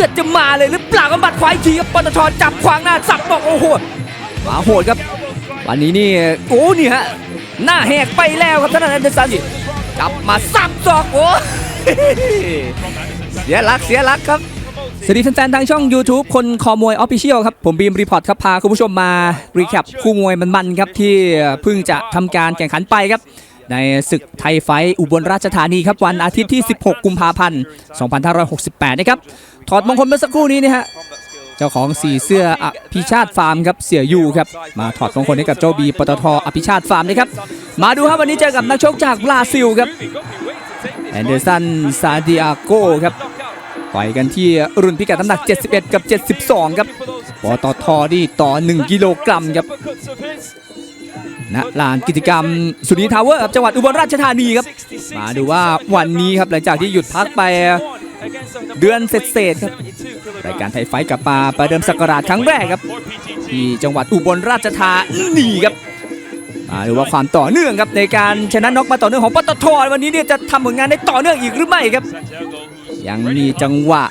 ลือดจะมาเลยหรือเปล่าก็บัดควายทีครับปตทจับขวางหน้าสับบอกโอ้โหมาโหดครับ วันนี้นี่โอ้นี่ฮะหน้าแหกไปแล้วครับท่านอันเดอร์สันจับมาสับศอกโอ้เสียหลักเสียหลักครับสวัสดีแฟนๆทางช่อง YouTube คนคอมวยออฟฟิเชียลครับ ผมบีมรีพอร์ตครับ พาคุณผู้ชมมารีแคปคู่มวยมันๆครับ ที่เพิ่งจะทำการแข่งขันไปครับ ในศึกไทยไฟอุบลราชธานีครับ วันอาทิตย์ที่ 16 กุมภาพันธ์ 2568 นะครับ ถอดมงคลเมื่อสักครู่นี้นะฮะเจ้าของสีเสื้ออภิชาติฟาร์มครับเสียยูครับมาถอดมงคลให้กับเจ้าบีปตทอภิชาติฟาร์มนะครับมาดูครับวันนี้เจอกับนักชกจากบราซิลครับแอนเดอร์สันซาดิอาโกครับต่อยกันที่รุ่นพิกัดน้ำหนัก 71 กับ 72 ครับปตทนี่ต่อ 1 กิโลกรัมครับณลานกิจกรรมสุนีทาวเวอร์ครับจังหวัดอุบลราชธานีครับ มาดูว่าวันนี้ครับหลังจากที่หยุดพักไป เดือนเศษๆครับรายการไทยไฟท์กลับมาประเดิมสักราชครั้งแรกครับ ที่จังหวัดอุบลราชธานีครับมาดูว่าความต่อเนื่องครับในการชนะน็อกมาต่อเนื่องของปตทวันนี้เนี่ยจะทำผลงานได้ต่อเนื่องอีกหรือไม่ครับ ยังมีจังหวะ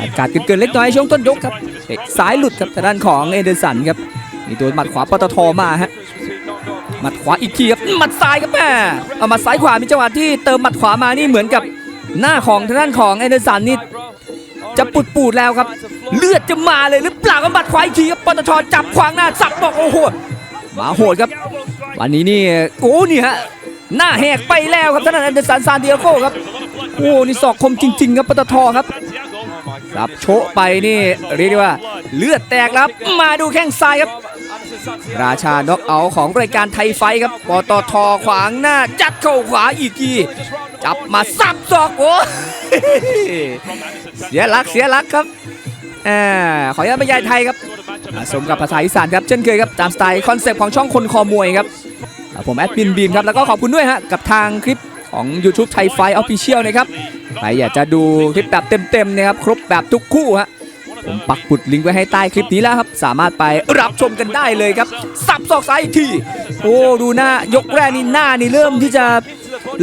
อากาศเกินๆเล็กน้อยช่วงต้นยกครับเตะซ้ายหลุดครับทางด้านของเอเดอร์สันครับมีตัวหมัดขวาปตทมาฮะหมัดขวาอีกทีครับหมัดซ้ายครับแม่เอาหมัดซ้ายขวามีจังหวะที่เติมหมัดขวามานี่เหมือนกับ หน้าของทางด้านของเอเดอร์สันนี่จะปุดปูดๆแล้วครับ เลือดจะมาเลยหรือเปล่าก็หมัดขวาอีกทีครับปตทจับขวางหน้าสับบอกโอ้โหมาโหดครับ วันนี้นี่โอ้นี่ฮะหน้าแหกไปแล้วครับท่านอันเดอร์สันซานเดิเอโกครับโอ้นี่ศอกคมจริง ๆ ครับปตทครับรับโชะไปนี่เรียกได้ว่า เลือดแตกแล้วครับมาดูแข้งซ้ายครับ ราชาน็อกเอาของรายการไทยไฟครับปตทขวางหน้าจัดเข้าขวาอีกที จับมาสับศอกโอ้เสียหลักเสียหลักครับอขออนุญาตบรรยายไทยครับสมกับภาษาอีสานครับเช่นเคยครับตามสไตล์คอนเซปต์ของช่องคนคอมวยครับผมแอดมินบีมครับแล้วก็ขอบคุณด้วยฮะกับทางคลิปของ YouTube ไทยไฟออฟฟิเชียลนะครับใครอยากจะดูคลิปแบบเต็มๆนะครับครบแบบทุกคู่ฮะผมปักปุดลิงก์ไว้ให้ใต้คลิปนี้แล้วครับ สามารถไปรับชมกันได้เลยครับ สับศอกซ้ายอีกที โอ้ ดูหน้ายกแรกนี่หน้านี่เริ่มที่จะ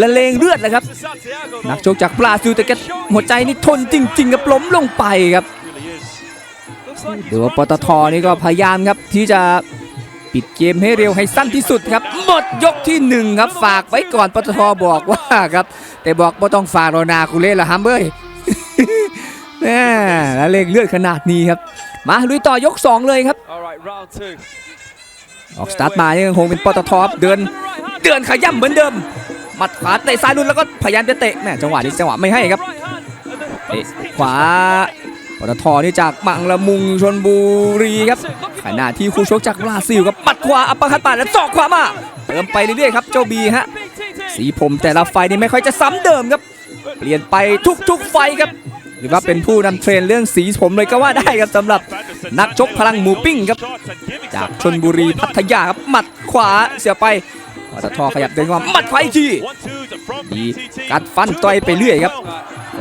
ละเลงเลือดแล้วครับ นักชกจากบราซิลแต่แกหัวใจนี่ทนจริงๆกับล้มลงไปครับเดี๋ยวาปตทนี่ก็พยายามครับที่จะปิดเกมให้เร็วให้สั้นที่สุดครับ หมดยกที่หนึ่งครับฝากไว้ก่อนปตทบอกว่าครับ แต่บอกว่าต้องฝากโรนาคูเล่ละฮัมเบ้ยแม่แล้วเลงเลือดขนาดนี้ครับ มาลุยต่อยก 2 เลยครับ ออกสตาร์ทมายังคงเป็นปตทเดิน เดินขย้ำเหมือนเดิม มัดขวาเตะซ้ายลุนแล้วก็พยายามจะเตะแม่จังหวะนี้จังหวะไม่ให้ครับเตะขวาปตทนี่จากมังละมุงชนบุรีครับขณะที่คู่ชกจากบราซิลครับปัดขวาอัปปอร์คัตปาดแล้วศอกขวามาเติมไปเรื่อยๆครับเจ้าบีฮะสีผมแต่ละไฟนี่ไม่ค่อยจะซ้ำเดิมครับ เปลี่ยนไปทุกๆไฟครับ หรือว่าเป็นผู้นำเทรนเรื่องสีผมเลยก็ว่าได้ครับสำหรับนักชกพลังหมูปิ้งครับ จากชนบุรีพัทยาครับหมัดขวาเสียไป ปตทอขยับเดินเข้ามาหมัดขวาอีกทีดีกัดฟันต่อยไปเรื่อยครับ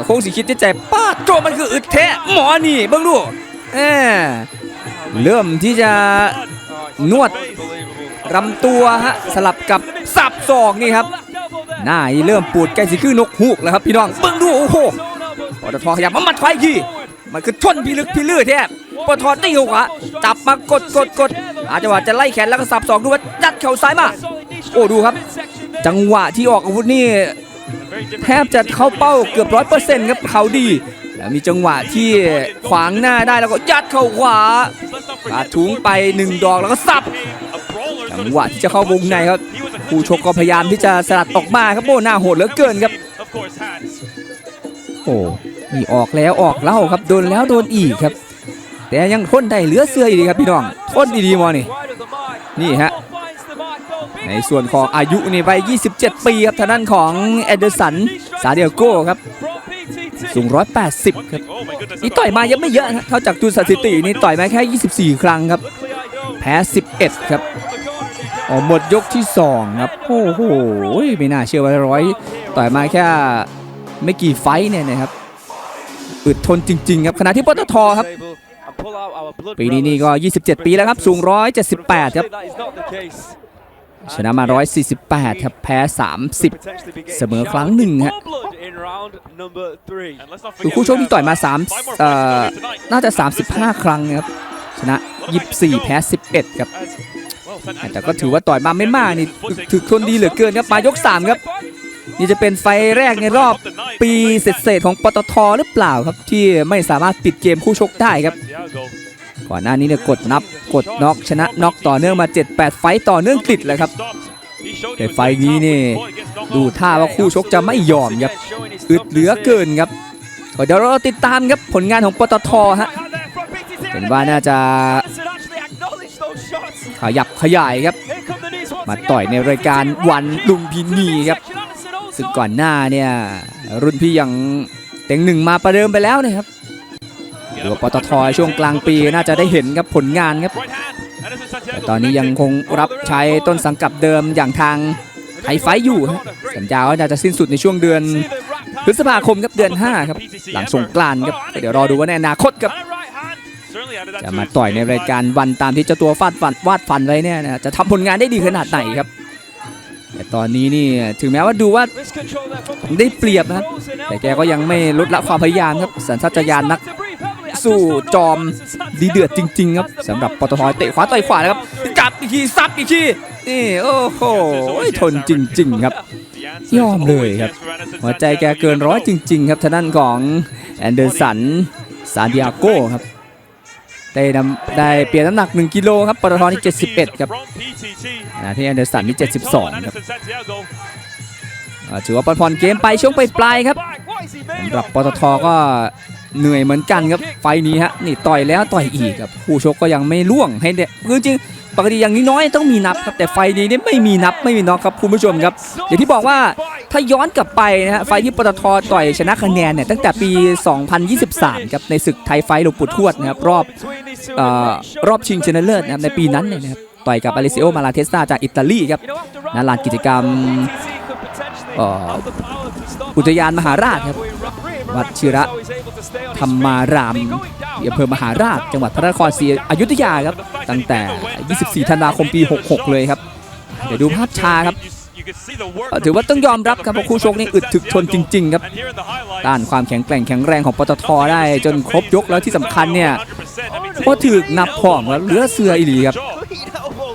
คงสิคิดที่ใจป้าโจมันคืออึดแท้หมอนี่เบิ่งดูแหมเริ่มที่จะนวดรำตัวฮะสลับกับสับศอกนี่ครับหน้าเริ่มปวดใกล้สิคือนกฮูกแล้วครับพี่น้องเบิ่งดูโอ้โหปตทขยับมาหมัดขวาอีกทีมันคือชนพิลึกพิลือแท้ปตทตีหัวจับมากดกดกดอาจจะว่าจะไล่แขนแล้วก็สับศอกดูว่ายัดเข่าซ้ายมา โอ้ดูครับ จังหวะที่ออกอาวุธนี่แทบจะเข้าเป้าเกือบร้อยเปอร์เซ็นต์ครับเขาดี แล้วมีจังหวะที่ขวางหน้าได้แล้วก็ยัดเข้าขวาปาดถุงไปหนึ่งดอกแล้วก็สับจังหวะที่จะเข้าวงในครับผู้ชกก็พยายามที่จะสลัดออกมาครับโอ้หน้าโหดเหลือเกินครับโอ้นี่ออกแล้วออกเล่าครับโดนแล้วโดนอีกครับ แต่ยังทนได้เหลือเสื้ออยู่ดีครับพี่น้องทนดีๆมอนี่นี่ฮะ ในส่วนของอายุนี่ไป 27 ปีครับทางด้านของแอเดอร์สันซาเดียโก้ครับสูง 180 ครับนี่ต่อยมายังไม่เยอะนะเท่าจากดูสถิตินี่ต่อยมาแค่ 24 ครั้งครับ แพ้ 11 ครับออหมดยกที่ 2 ครับ โอ้โหไม่น่าเชื่อว่าร้อยต่อยมาแค่ไม่กี่ไฟเนี่ยนะครับอึดทนจริง ๆ ครับขณะที่ปตทครับปีนี้นี่ก็ 27 ปีแล้วครับ สูง 178 ครับ ชนะมา 148 ครับ แพ้ 30 เสมอครั้งหนึ่งฮะคือคู่ชกที่ต่อยมา3เอ่อน่าจะ 35 ครั้งนะครับ ชนะ 24 แพ้ 11 ครับ แต่ก็ถือว่าต่อยมาไม่มากนี่ถึกถึกทนดีเหลือเกินครับ มายก 3 ครับ นี่จะเป็นไฟแรกในรอบปีเศษๆของปตทหรือเปล่าครับ ที่ไม่สามารถปิดเกมคู่ชกได้ครับ ก่อนหน้านี้เนี่ยกดนับกดน็อกชนะน็อกต่อเนื่องมา 7-8 ไฟต์ต่อเนื่องติดเลยครับแต่ไฟนี้นี่ดูท่าว่าคู่ชกจะไม่ยอมครับอึดเหลือเกินครับเดี๋ยวเราติดตามครับผลงานของปตทฮะเห็นว่าน่าจะขยับขยายครับ มาต่อยในรายการวันลุมพินีครับซึ่งก่อนหน้าเนี่ยรุ่นพี่อย่างเต็งหนึ่งมาประเดิมไปแล้วนะครับ หรือว่าปตทช่วงกลางปีน่าจะได้เห็นครับผลงานครับแต่ตอนนี้ยังคงรับใช้ต้นสังกัดเดิมอย่างทางไทยไฟอยู่ฮะสัญญาว่าจะสิ้นสุดในช่วงเดือนพฤษภาคมครับเดือน 5 ครับ หลังสงกรานต์ครับเดี๋ยวรอดูว่าในอนาคตครับจะมาต่อยในรายการวันตามที่เจ้าตัวฟาดฟันวาดฟันไว้เนี่ยนะจะทำผลงานได้ดีขนาดไหนครับแต่ตอนนี้นี่ถึงแม้ว่าดูว่าได้เปรียบนะครับแต่แกก็ยังไม่ลดละความพยายามครับสัญชาตญาณนัก สู้จอมดีเดือดจริง ๆ ครับสำหรับปตทเตะขวาต่อยขวานะครับกลับอีกทีซับอีกทีนี่โอ้โหทนจริง ๆ ครับ ยอมเลยครับ หัวใจแกเกินร้อยจริง ๆ ครับทางด้านของแอนเดอร์สันซานดิอาโก้ครับได้นำได้เปลี่ยนน้ำหนัก 1 กิโลครับปตทนี่71 ครับขณะที่แอนเดอร์สันนี่72 ครับอ่าถือว่าผ่อนเกมไปช่วงปลายๆครับสำหรับปตทก็ เหนื่อยเหมือนกันครับไฟล์นี้ฮะนี่ต่อยแล้วต่อยอีกครับคู่ชกก็ยังไม่ล่วงให้เด็กคือจริงปกติอย่างนี้น้อยต้องมีนับครับแต่ไฟล์นี้เนี่ยไม่มีนับไม่มีน็อกครับคุณผู้ชมครับอย่างที่บอกว่าถ้าย้อนกลับไปนะฮะไฟล์ที่ปตทต่อยชนะคะแนนเนี่ยตั้งแต่ปี 2023ครับในศึกไทยไฟท์หลวงปู่ทวดนะครับรอบเอ่อรอบชิงชนะเลิศนะครับในปีนั้นเนี่ยนะครับต่อยกับอลิซิโอมาลาเทสซาจากอิตาลีครับณลานกิจกรรมเอ่ออุทยานมหาราชครับ วัดชิระธรรมารามอำเภอมหาราช จังหวัดพระนครศรีอยุธยาครับ ตั้งแต่ 24 ธันวาคมปี 66 เลยครับ เดี๋ยวดูภาพช้าครับถือว่าต้องยอมรับครับว่าคู่ชกนี่อึดถึกทนจริงๆครับต้านความแข็งแกร่งแข็งแรงของปตทได้จนครบยกแล้วที่สำคัญเนี่ยก็ถือนับผอมแล้วเหลือเสืออีหลีครับ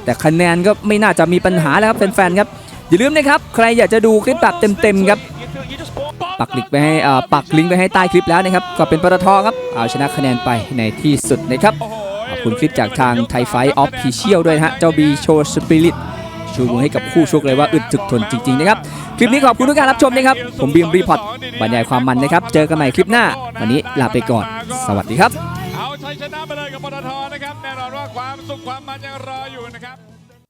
แต่คะแนนก็ไม่น่าจะมีปัญหาแล้วครับแฟนๆครับ อย่าลืมนะครับ ใครอยากจะดูคลิปแบบเต็มๆครับ ปักลิกไปให้ปักลิงก์ไปให้ใต้คลิปแล้วนะครับก็เป็นปตทครับเอาชนะคะแนนไปในที่สุดนะครับขอบคุณคลิปจากทางไทยไฟออฟฟิเชียลด้วยนะฮะเจ้าบีโชว์สปิริตชูมือให้กับคู่ชกเลยว่าอึดถึกทนจริงๆนะครับคลิปนี้ขอบคุณทุกการรับชมนะครับผมบีมรีพอร์ตบรรยายความมันนะครับเจอกันใหม่คลิปหน้า วันนี้ลาไปก่อน สวัสดีครับ เอาชัยชนะไปเลยกับปตทนะครับแน่นอนว่าความสุขความมันยังรออยู่นะครับ